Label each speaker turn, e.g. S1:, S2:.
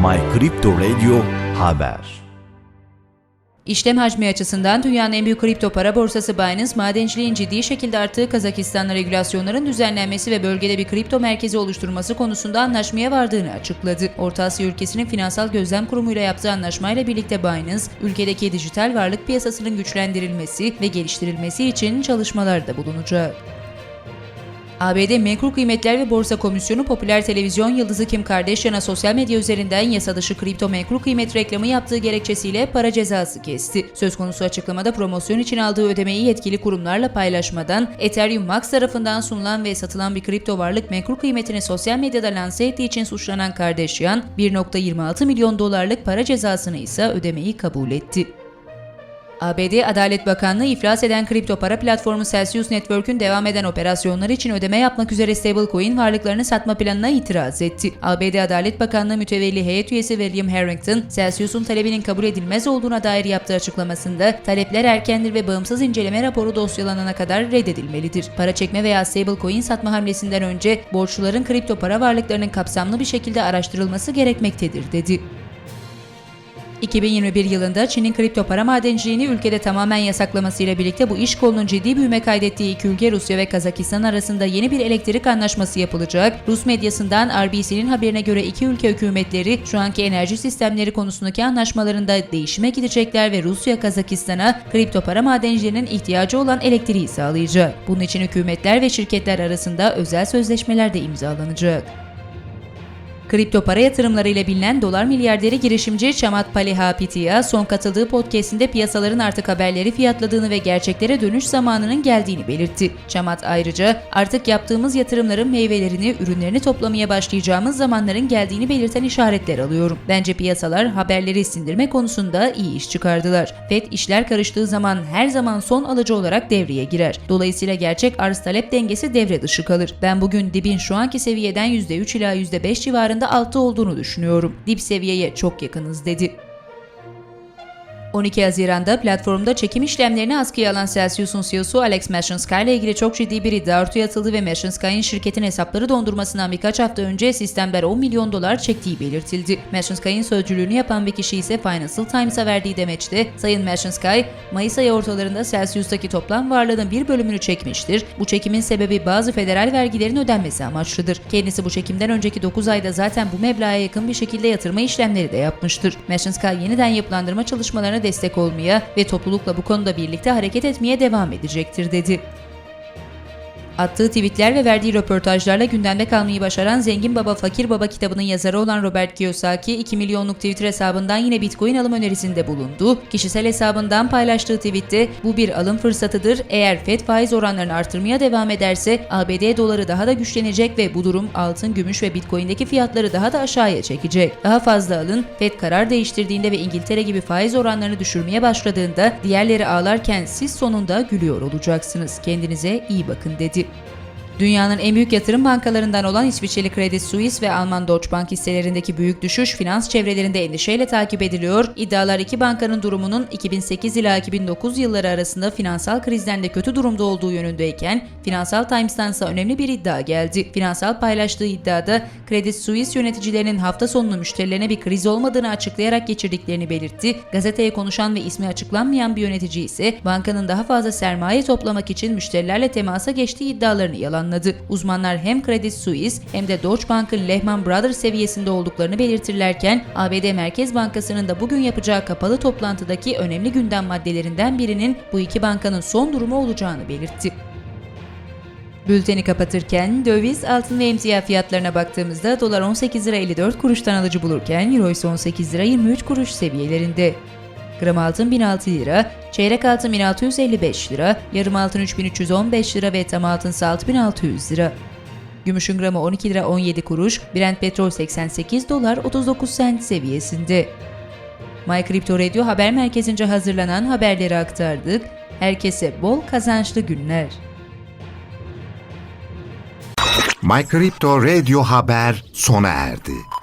S1: My Crypto Radio Haber
S2: İşlem hacmi açısından dünyanın en büyük kripto para borsası Binance, madenciliğin ciddi şekilde arttığı Kazakistan'la regülasyonların düzenlenmesi ve bölgede bir kripto merkezi oluşturması konusunda anlaşmaya vardığını açıkladı. Orta Asya ülkesinin Finansal Gözlem Kurumu ile yaptığı anlaşmayla birlikte Binance, ülkedeki dijital varlık piyasasının güçlendirilmesi ve geliştirilmesi için çalışmalarda bulunacak. ABD Menkul Kıymetler ve Borsa Komisyonu popüler televizyon yıldızı Kim Kardashian'a sosyal medya üzerinden yasa dışı kripto menkul kıymet reklamı yaptığı gerekçesiyle para cezası kesti. Söz konusu açıklamada promosyon için aldığı ödemeyi yetkili kurumlarla paylaşmadan Ethereum Max tarafından sunulan ve satılan bir kripto varlık menkul kıymetini sosyal medyada lanse ettiği için suçlanan Kardashian 1.26 milyon dolarlık para cezasını ise ödemeyi kabul etti. ABD Adalet Bakanlığı iflas eden kripto para platformu Celsius Network'ün devam eden operasyonları için ödeme yapmak üzere stablecoin varlıklarını satma planına itiraz etti. ABD Adalet Bakanlığı mütevelli heyet üyesi William Harrington, Celsius'un talebinin kabul edilmez olduğuna dair yaptığı açıklamasında talepler erkendir ve bağımsız inceleme raporu dosyalanana kadar reddedilmelidir. Para çekme veya stablecoin satma hamlesinden önce borçluların kripto para varlıklarının kapsamlı bir şekilde araştırılması gerekmektedir dedi. 2021 yılında Çin'in kripto para madenciliğini ülkede tamamen yasaklamasıyla birlikte bu iş kolunun ciddi büyüme kaydettiği iki ülke Rusya ve Kazakistan arasında yeni bir elektrik anlaşması yapılacak. Rus medyasından RBC'nin haberine göre iki ülke hükümetleri şu anki enerji sistemleri konusundaki anlaşmalarında değişime gidecekler ve Rusya Kazakistan'a kripto para madencilerinin ihtiyacı olan elektriği sağlayacak. Bunun için hükümetler ve şirketler arasında özel sözleşmeler de imzalanacak. Kripto para yatırımlarıyla bilinen dolar milyarderi girişimci Chamat Palihapitiya son katıldığı podcastinde piyasaların artık haberleri fiyatladığını ve gerçeklere dönüş zamanının geldiğini belirtti. Chamat ayrıca artık yaptığımız yatırımların meyvelerini, ürünlerini toplamaya başlayacağımız zamanların geldiğini belirten işaretler alıyorum. Bence piyasalar haberleri sindirme konusunda iyi iş çıkardılar. FED işler karıştığı zaman her zaman son alıcı olarak devreye girer. Dolayısıyla gerçek arz talep dengesi devre dışı kalır. Ben bugün dibin şu anki seviyeden %3 ila %5 civarında altı olduğunu düşünüyorum. Dip seviyeye çok yakınız dedi. 12 Haziran'da platformda çekim işlemlerini askıya alan Celsius'un CEO'su Alex Mashinsky ile ilgili çok ciddi bir iddia ortaya atıldı ve Mashinsky'ın şirketin hesapları dondurmasından birkaç hafta önce sistemler 10 milyon dolar çektiği belirtildi. Mashinsky'ın sözcülüğünü yapan bir kişi ise Financial Times'a verdiği demeçte Sayın Mashinsky, Mayıs ayı ortalarında Celsius'taki toplam varlığının bir bölümünü çekmiştir. Bu çekimin sebebi bazı federal vergilerin ödenmesi amaçlıdır. Kendisi bu çekimden önceki 9 ayda zaten bu meblağa yakın bir şekilde yatırma işlemleri de yapmıştır. Mashinsky yeniden yapılandırma çalışmalarına destek olmaya ve toplulukla bu konuda birlikte hareket etmeye devam edecektir dedi. Attığı tweetler ve verdiği röportajlarla gündemde kalmayı başaran Zengin Baba Fakir Baba kitabının yazarı olan Robert Kiyosaki 2 milyonluk Twitter hesabından yine Bitcoin alım önerisinde bulundu. Kişisel hesabından paylaştığı tweette bu bir alım fırsatıdır. Eğer FED faiz oranlarını artırmaya devam ederse ABD doları daha da güçlenecek ve bu durum altın, gümüş ve Bitcoin'deki fiyatları daha da aşağıya çekecek. Daha fazla alın. FED karar değiştirdiğinde ve İngiltere gibi faiz oranlarını düşürmeye başladığında diğerleri ağlarken siz sonunda gülüyor olacaksınız. Kendinize iyi bakın dedi. change. Dünyanın en büyük yatırım bankalarından olan İsviçreli Credit Suisse ve Alman Deutsche Bank hisselerindeki büyük düşüş finans çevrelerinde endişeyle takip ediliyor. İddialar iki bankanın durumunun 2008 ila 2009 yılları arasında finansal krizden de kötü durumda olduğu yönündeyken Finansal Times'tan ise önemli bir iddia geldi. Finansal paylaştığı iddiada Credit Suisse yöneticilerinin hafta sonunu müşterilerine bir kriz olmadığını açıklayarak geçirdiklerini belirtti. Gazeteye konuşan ve ismi açıklanmayan bir yönetici ise bankanın daha fazla sermaye toplamak için müşterilerle temasa geçtiği iddialarını yalanladı. Uzmanlar hem Credit Suisse hem de Deutsche Bank'ın Lehman Brothers seviyesinde olduklarını belirtirlerken ABD Merkez Bankası'nın da bugün yapacağı kapalı toplantıdaki önemli gündem maddelerinden birinin bu iki bankanın son durumu olacağını belirtti. Bülteni kapatırken döviz, altın ve emtia fiyatlarına baktığımızda dolar 18 lira 54 kuruştan alıcı bulurken euro ise 18 lira 23 kuruş seviyelerinde. Gram altın 1006 lira, çeyrek altın 1655 lira, yarım altın 3315 lira ve tam altın ise 6600 lira. Gümüşün gramı 12 lira 17 kuruş, Brent petrol 88 dolar 39 sent seviyesinde. My Crypto Radio haber merkezince hazırlanan haberleri aktardık. Herkese bol kazançlı günler.
S3: My Crypto Radio Haber sona erdi.